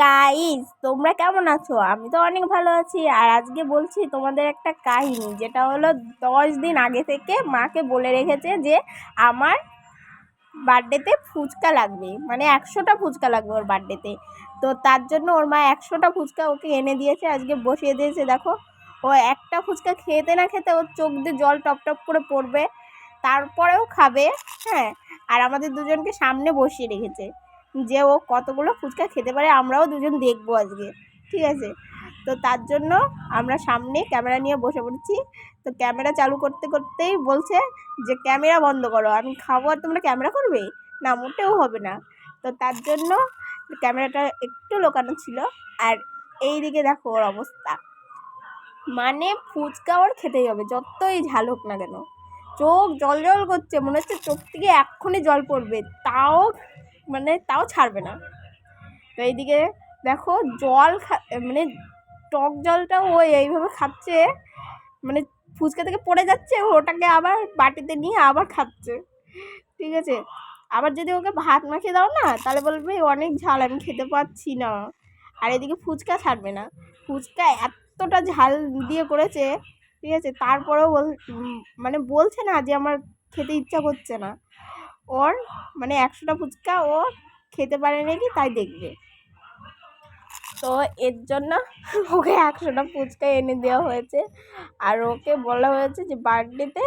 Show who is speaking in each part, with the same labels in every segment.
Speaker 1: Guys তোমরা কেমন আছো? আমি তো অনেক ভালো আছি। আর আজকে বলছি তোমাদের একটা কাহিনী, যেটা হলো দশ দিন আগে থেকে মাকে বলে রেখেছে যে আমার বার্থডেতে ফুচকা লাগবে। মানে একশোটা ফুচকা লাগবে ওর বার্থডেতে তো তার জন্য ওর মা একশোটা ফুচকা ওকে এনে দিয়েছে, আজকে বসিয়ে দিয়েছে। দেখো, ও একটা ফুচকা খেতে না খেতে ওর চোখ দিয়ে জল টপ টপ করে পড়বে। তারপরেও খাবে হ্যাঁ। আর আমাদের দুজনকে সামনে বসিয়ে রেখেছে। যে ও কতগুলো ফুচকা খেতে পারে, আমরাও দুজন দেখব আজকে, ঠিক আছে? তো তার জন্য আমরা সামনে ক্যামেরা নিয়ে বসে পড়েছি। তো ক্যামেরা চালু করতে করতেই বলছে যে, ক্যামেরা বন্ধ করো, আমি খাব আর তোমরা ক্যামেরা করবে? না, মোটেও হবে না। তো তার জন্য ক্যামেরাটা একটু লোকানো ছিল আর এই দিকে দেখো ওর অবস্থা। মানে ফুচকা ওর খেতেই হবে, যতই ঝাল হোক না কেন। চোখ জল জল করছে, মনে হচ্ছে চোখ থেকে এক্ষুনি জল পড়বে, তাও মানে তাও ছাড়বে না। তো এইদিকে দেখো জল খা মানে টক জলটা ও এইভাবে খাচ্ছে মানে ফুচকা থেকে পড়ে যাচ্ছে, ওটাকে আবার বাটিতে নিয়ে আবার খাচ্ছে। ঠিক আছে? আবার যদি ওকে ভাত মাখিয়ে দাও না, তাহলে বলবে অনেক ঝাল, আমি খেতে পাচ্ছি না। আর এদিকে ফুচকা ছাড়বে না। ফুচকা এতটা ঝাল দিয়ে করেছে, ঠিক আছে? তারপরেও বল মানে বলছে না যে আমার খেতে ইচ্ছা করছে না। ওর মানে একশোটা ফুচকা ও খেতে পারে নাকি তাই দেখবে। তো এর জন্য ওকে একশোটা ফুচকা এনে দেওয়া হয়েছে। আর ওকে বলা হয়েছে যে বার্থডেতে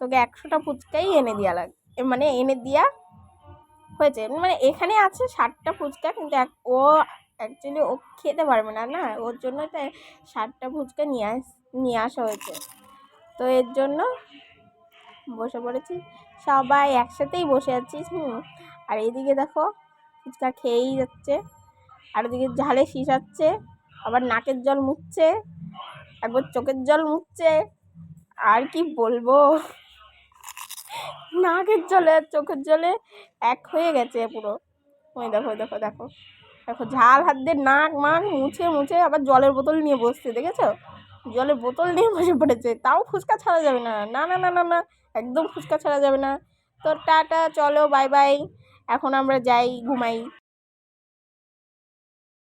Speaker 1: তোকে একশোটা ফুচকাই এনে দেওয়া লাগ মানে এনে দেওয়া হয়েছে। মানে এখানে আছে ষাটটা ফুচকা কিন্তু ও অ্যাকচুয়ালি ও খেতে পারবে না না? ওর জন্য তাই ষাটটা ফুচকা নিয়ে আস, নিয়ে আসা হয়েছে। তো এর জন্য বসে পড়েছি। সবাই একসাথেই বসে আছিস হুম। আর এইদিকে দেখো, ফুচকা খেয়েই যাচ্ছে। আর ওদিকে ঝালে শিশাচ্ছে আবার নাকের জল মুছছে, একবার চোখের জল মুছছে। আর কি বলব? নাকের জলে আর চোখের জলে এক হয়ে গেছে পুরো। ওই দেখো দেখো দেখো। দেখো, ঝাল হাত দিয়ে নাক, মাক মুছে মুছে আবার জলের বোতল নিয়ে বসছে, দেখেছ? জলের বোতল নিয়ে বসে পড়েছে, তাও ফুচকা ছাড়া যাবে না। না না না না না। একদম ফুচকা ছাড়া যাবে না। তো টাটা চলো বাই বাই এখন আমরা যাই ঘুমাই।